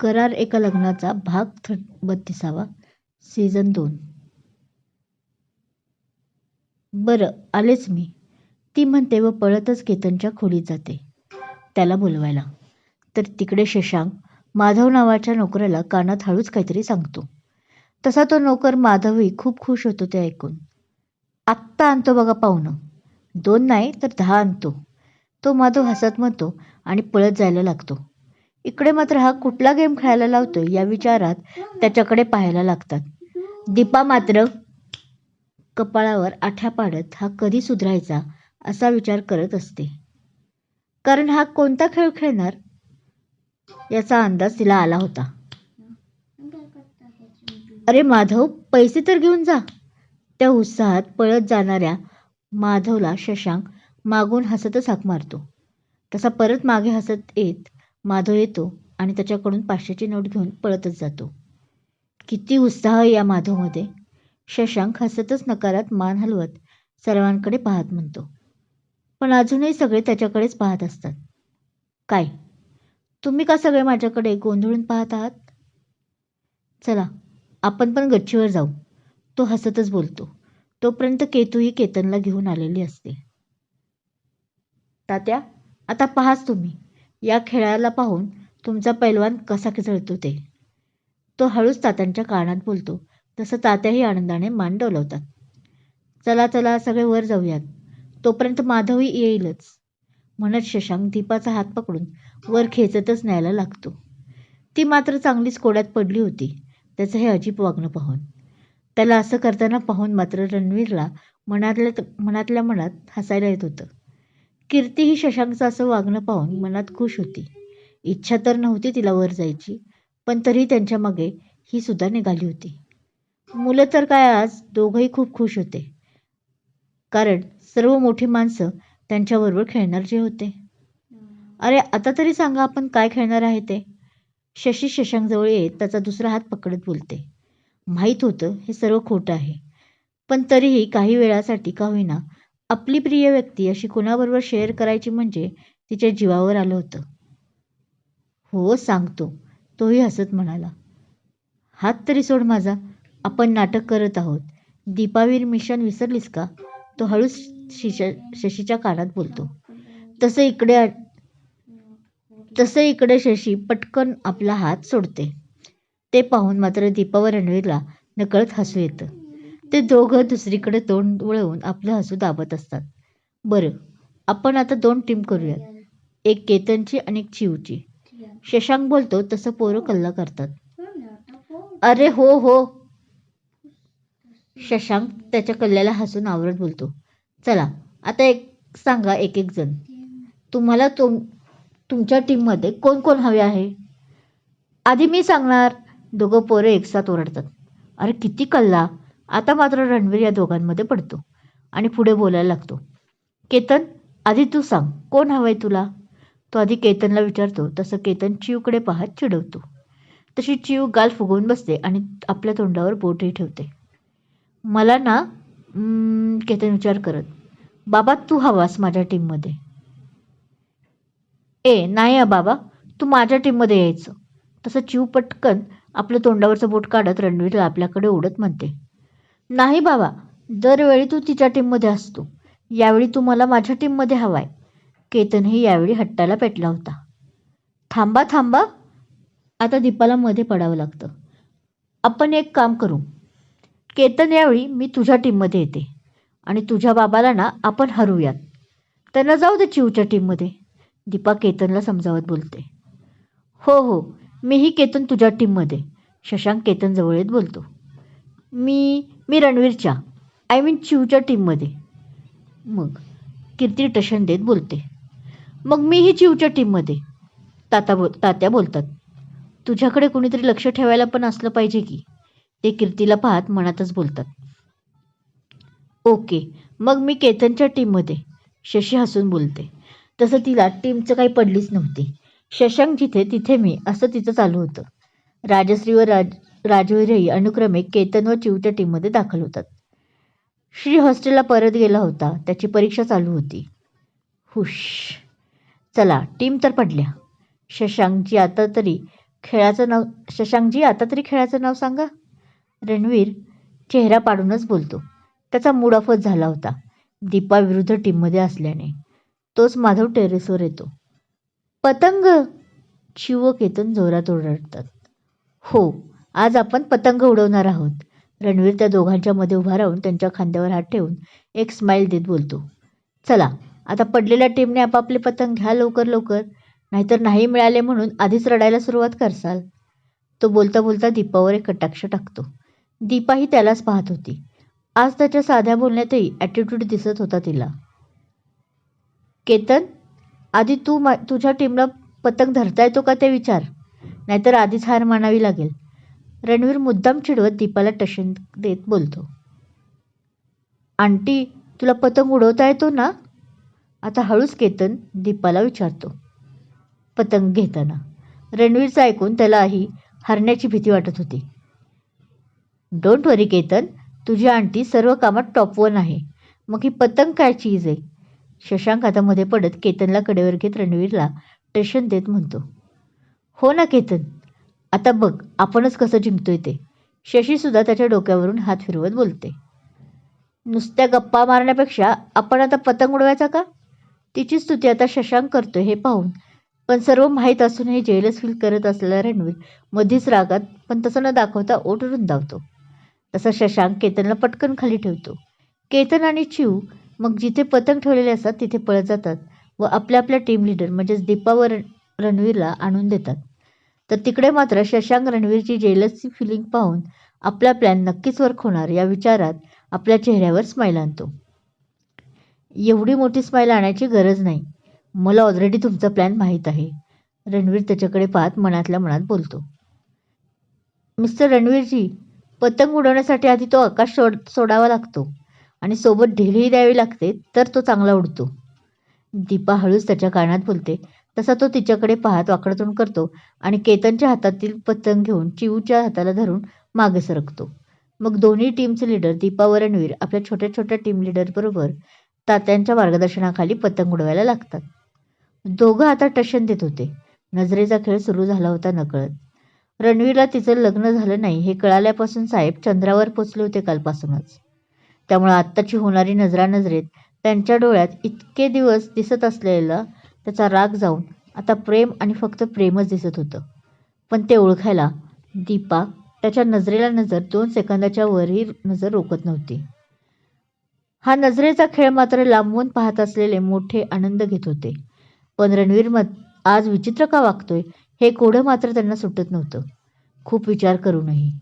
करार एका लग्नाचा भाग थ बत्तीसावा. सीझन दोन. बरं आलेच मी. ती म्हणते व पळतच केतनच्या खोलीत जाते. त्याला बोलवायला. तर तिकडे शशांक माधव नावाच्या नोकराला कानात हळूच काहीतरी सांगतो. तसा तो नोकर माधवही खूप खुश होतो ते ऐकून. आत्ता आणतो बघा पाहुणं. दोन नाही तर दहा आणतो. तो माधव हसत म्हणतो आणि पळत जायला लागतो. इकडे मात्र हा कुठला गेम खेळायला लावतो या विचारात त्याच्याकडे पाहायला लागतात. दीपा मात्र कपाळावर आठ्या पाडत हा कधी सुधरायचा असा विचार करत असते. कारण हा कोणता खेळ खेळणार याचा अंदाज तिला आला होता. अरे माधव पैसे तर घेऊन जा. त्या उत्साहात पळत जाणाऱ्या माधवला शशांक मागून हसतच हाक मारतो. तसा परत मागे हसत येत माधव येतो आणि त्याच्याकडून पाचशेची नोट घेऊन पळतच जातो. किती उत्साह या माधवमध्ये. शशांक हसतच नकारात मान हलवत सर्वांकडे पाहत म्हणतो. पण अजूनही सगळे त्याच्याकडेच पाहत असतात. काय? तुम्ही का सगळे माझ्याकडे गोंधळून पाहत आहात? चला आपण पण गच्चीवर जाऊ. तो हसतच बोलतो. तोपर्यंत केतूही केतनला घेऊन आलेली असते. तात्या आता पहाच तुम्ही. या खेळाला पाहून तुमचा पैलवान कसा खिचळतो ते. तो हळूच तात्यांच्या कानात बोलतो. तसं तात्याही आनंदाने मान डोलवतात. चला चला सगळे वर जाऊयात. तोपर्यंत माधवी येईलच. म्हणत शशांक दीपाचा हात पकडून वर खेचतच न्यायला लागतो. ती मात्र चांगलीच कोड्यात पडली होती. त्याचं हे अजीब वागणं पाहून. त्याला असं करताना पाहून मात्र रणवीरला मनातल्या मनातल्या मनात हसायला येत होतं. कीर्ती ही शशांकचं असं वागणं पाहून मनात खुश होती. इच्छा तर नव्हती तिला वर जायची पण तरी त्यांच्या मागे ही सुद्धा निघाली होती. मुलं तर काय आज दोघंही खूप खुश होते. कारण सर्व मोठी माणसं त्यांच्याबरोबर खेळणार जे होते. अरे आता तरी सांगा आपण काय खेळणार आहे ते? शशी शशांकजवळ येत त्याचा दुसरा हात पकडत बोलते. माहीत होतं हे सर्व खोटं आहे पण तरीही काही वेळासाठी का होईना आपली प्रिय व्यक्ती अशी कोणाबरोबर शेअर करायची म्हणजे तिच्या जीवावर आलं होतं. हो सांगतो. तोही हसत म्हणाला. हात तरी सोड माझा. आपण नाटक करत आहोत. दीपावीर मिशन विसरलीस का? तो हळूच शिश शशीच्या कानात बोलतो. तसं इकडे तसं इकडे शशी पटकन आपला हात सोडते. ते पाहून मात्र दीपा व रणवीरला नकळत हसू येतं. ते दोघं दुसरीकडे तोंड वळवून आपलं हसू दाबत असतात. बरं आपण आता दोन टीम करूयात. एक केतनची आणि एक चिवची शशांक बोलतो तसं पोरं कल्ला करतात. अरे हो हो. शशांक त्याच्या कल्ल्याला हसून आवरत बोलतो. चला आता एक सांगा एक एक जण. तुम्हाला तुम तुमच्या टीममध्ये कोण कोण हवे आहे? आधी मी सांगणार. दोघं पोरं एकसाथ ओरडतात. अरे किती कल्ला. आता मात्र रणवीर या दोघांमध्ये पडतो आणि पुढे बोलायला लागतो. केतन आधी तू सांग कोण हवंय तुला? तो आधी केतनला विचारतो तसं केतन चिवकडे पाहत चिडवतो. तशी चिव गाल फुगवून बसते आणि आपल्या तोंडावर बोटही ठेवते. मला ना केतन विचार करत बाबा तू हवास माझ्या टीममध्ये ए नाही बाबा तू माझ्या टीममध्ये यायचं. तसं चिव पटकन आपल्या तोंडावरचं बोट काढत रणवीरला आपल्याकडे ओढत म्हणते. नाही बाबा दरवेळी तू तिच्या टीममध्ये असतो. यावेळी तू मला माझ्या टीममध्ये हवाय. केतनही यावेळी हट्टाला पेटला होता. थांबा थांबा. आता दीपाला मध्ये पडावं लागतं. आपण एक काम करू. केतन यावेळी मी तुझ्या टीममध्ये येते. आणि तुझ्या बाबाला ना आपण हरवूयात. त्यांना जाऊ दे चिवच्या टीममध्ये. दीपा केतनला समजावत बोलते. हो हो. मीही केतन तुझ्या टीममध्ये. शशांक केतनजवळ येत बोलतो. मी मी रणवीरच्या आय मीन चिवच्या टीममध्ये मग कीर्ती टशन देत बोलते. मग मीही चिवच्या टीममध्ये ताता बोल तात्या बोलतात. तुझ्याकडे कुणीतरी लक्ष ठेवायला पण असलं पाहिजे की? ते कीर्तीला पाहत मनातच बोलतात. ओके मग मी केतनच्या टीममध्ये शशी हसून बोलते. तसं तिला टीमचं काही पडलीच नव्हती. शशांक जिथे तिथे मी असं तिचं चालू होतं. राजश्री व राज राजवीरही अनुक्रमे केतन व चिवच्या टीममध्ये दाखल होतात. श्री हॉस्टेलला परत गेला होता. त्याची परीक्षा चालू होती. हुश. चला टीम तर पडल्या. शशांकजी आता तरी खेळाचं नाव शशांकजी आता तरी खेळाचं नाव सांगा. रणवीर चेहरा पाडूनच बोलतो. त्याचा मूड ऑफच झाला होता. दीपा विरुद्ध टीममध्ये असल्याने. तोच माधव टेरेसवर येतो. पतंग! शिव केतन जोरात ओरडतात. हो आज आपण पतंग उडवणार आहोत. रणवीर त्या दोघांच्या मध्ये उभा राहून त्यांच्या खांद्यावर हात ठेवून एक स्माईल देत बोलतो. चला आता पडलेल्या टीमने आपापले पतंग घ्या लवकर लवकर. नाहीतर नाही मिळाले म्हणून आधीच रडायला सुरुवात करसाल. तो बोलता बोलता दीपावर एक कटाक्ष टाकतो. दीपाही त्यालाच पाहत होती. आज त्याच्या साध्या बोलण्यातही ॲटिट्यूड दिसत होता तिला. केतन आधी तू मा तुझ्या टीमला पतंग धरता येतो का ते विचार? नाहीतर आधीच हार मानावी लागेल. रणवीर मुद्दाम चिडवत दीपाला टशन देत बोलतो. आंटी तुला पतंग उडवता येतो ना? आता हळूच केतन दीपाला विचारतो. पतंग घेताना. रणवीरचं ऐकून त्यालाही हरण्याची भीती वाटत होती. Don't worry Ketan. तुझी आंटी सर्व कामात टॉप वन आहे. मग ही पतंग काय चीज आहे? शशांक आता मध्ये पडत केतनला कडेवर घेत रणवीरला टेशन देत म्हणतो. हो ना केतन. आता बघ आपणच कसं जिंकतोय ते. शशीसुद्धा त्याच्या डोक्यावरून हात फिरवत बोलते. नुसत्या गप्पा मारण्यापेक्षा आपण आता पतंग उडवायचा का? तिची स्तुती आता शशांक करतोय हे पाहून. पण सर्व माहीत असूनही जेलस फील करत असलेला रणवीर मधीच रागात पण तसं न दाखवता ओट रुंदावतो. तसा शशांक केतनला पटकन खाली ठेवतो. केतन आणि चिव मग जिथे पतंग ठेवलेले असतात तिथे पळत जातात व आपल्या आपल्या टीम लीडर म्हणजेच दीपा व रणवीरला आणून देतात. तर तिकडे मात्र शशांक रणवीरची जेलसची फिलिंग पाहून आपला प्लॅन नक्कीच वर्क होणार या विचारात आपल्या चेहऱ्यावर स्माईल आणतो. एवढी मोठी स्माईल आणायची गरज नाही. मला ऑलरेडी तुमचा प्लॅन माहीत आहे. रणवीर त्याच्याकडे पाहत मनातल्या मनात बोलतो. मिस्टर रणवीरजी पतंग उडवण्यासाठी आधी तो आकाश सोड सोडावा लागतो आणि सोबत ढेलीही द्यावी लागते तर तो चांगला उडतो. दीपा हळूच त्याच्या कानात बोलते तसा तो तिच्याकडे पाहत वाकडतून करतो आणि केतनच्या हातातील पतंग घेऊन चिऊच्या हाताला धरून मागे सरकतो. मग दोन्ही टीमचे लीडर दीपा व रणवीर आपल्या छोट्या छोट्या टीम लीडरबरोबर तात्यांच्या मार्गदर्शनाखाली पतंग उडवायला लागतात. दोघं आता टशन देत होते. नजरेचा खेळ सुरू झाला होता नकळत. रणवीरला तिचं लग्न झालं नाही हे कळाल्यापासून साहेब चंद्रावर पोचले होते कालपासूनच. त्यामुळे आत्ताची होणारी नजरानजरेत त्यांच्या डोळ्यात इतके दिवस दिसत असलेला त्याचा राग जाऊन आता प्रेम आणि फक्त प्रेमच दिसत होतं. पण ते ओळखायला दीपा त्याच्या नजरेला नजर दोन सेकंदाच्या वरही नजर रोखत नव्हती. हा नजरेचा खेळ मात्र लांबून पाहत असलेले मोठे आनंद घेत होते. पण रणवीर मत आज विचित्र का वागतोय हे कोडं मात्र त्यांना सुटत नव्हतं. खूप विचार करूनही.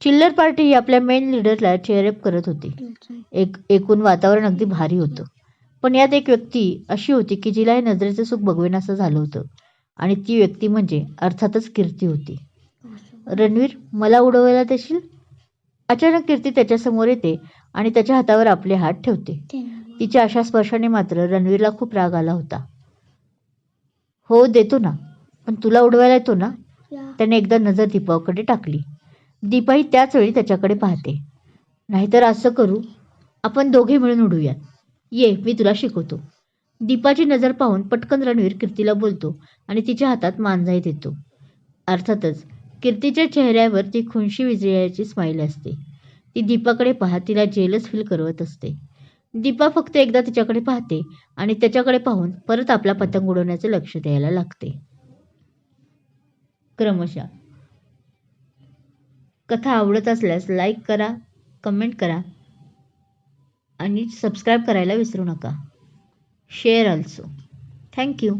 चिल्लर पार्टी ही आपल्या मेन लीडरला चेअरअप करत होती. एक एकूण वातावरण अगदी भारी होतं. पण यात एक व्यक्ती अशी होती की जिला हे नजरेचं सुख बघवेनासं झालं होतं. आणि ती व्यक्ती म्हणजे अर्थातच कीर्ती होती. रणवीर मला उडवायला देशील? अचानक कीर्ती त्याच्यासमोर येते आणि त्याच्या हातावर आपले हात ठेवते. तिच्या अशा स्पर्शाने मात्र रणवीरला खूप राग आला होता. हो देतो ना. पण तुला उडवायला येतो ना? त्याने एकदा नजर दीपाकडे टाकली. दीपाही त्याच वेळी त्याच्याकडे पाहते. नाहीतर असं करू आपण दोघे मिळून उडूयात. ये मी तुला शिकवतो. दीपाची नजर पाहून पटकन रणवीर कीर्तीला बोलतो आणि तिच्या हातात मांजाई देतो. अर्थातच कीर्तीच्या चेहऱ्यावर ती खुनशी विजयाची स्माईल असते. ती दीपाकडे पाहत तिला जेलच फील करवत असते. दीपा फक्त एकदा तिच्याकडे पाहते आणि त्याच्याकडे पाहून परत आपला पतंग उडवण्याचं लक्ष द्यायला लागते. क्रमशः कथा आवडत असल्यास लाईक करा कमेंट करा आणि सबस्क्राईब करायला विसरू नका. Share also thank you